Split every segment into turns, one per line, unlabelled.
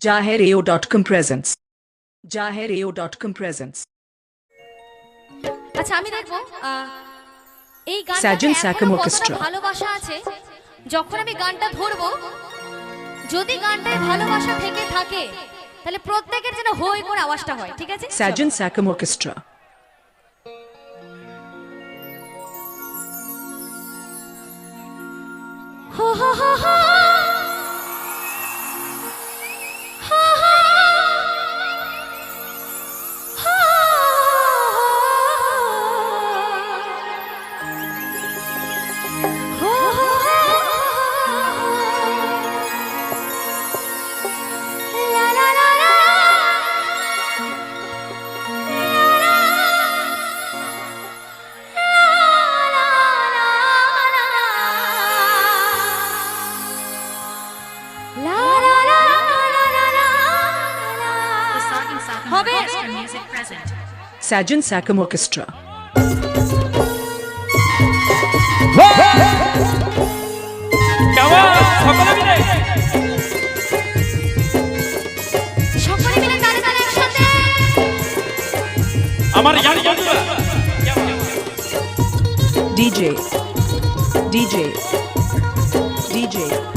Jahereo.com presents. Jahereo.com presents.
আচ্ছা আমি দেখব এই গানটা
Sajan Sakam Orchestra.
ভালোবাসা আছে যখন আমি গানটা ধরবো যদি গানটায় ভালোবাসা থেকে থাকে তাহলে প্রত্যেকের যেন হই করে আওয়াজটা হয় ঠিক আছে
Orchestra.
হো হো হো হো। হো হবে
Sakam Orchestra.
কেমন সকলে মিলে
সকলে মিলে তালে তালে একসাথে
আমার ইয়ার বন্ধুরা
DJ. DJ. DJ.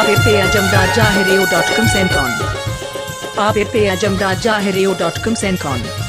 ABP Ajamda Jahirio.com sent on. ABP Ajamda Jahirio.com sent on.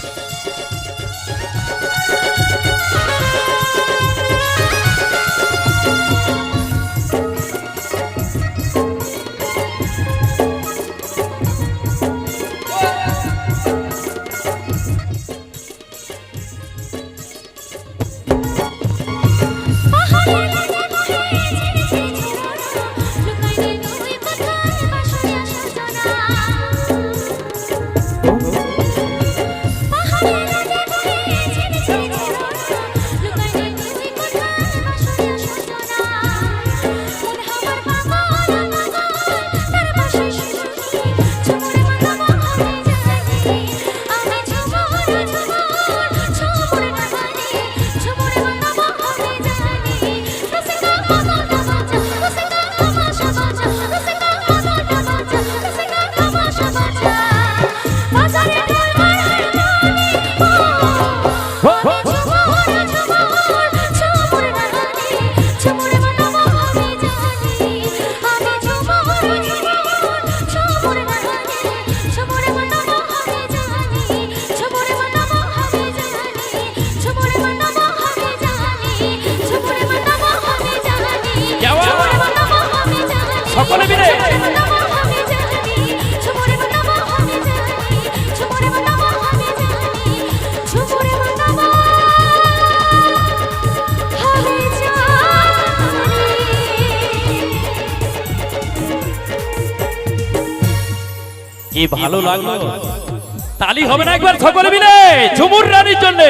কি ভালো লাগল? তালি হবে না একবার সকলে মিলে ঝুমুর রানীর জন্য।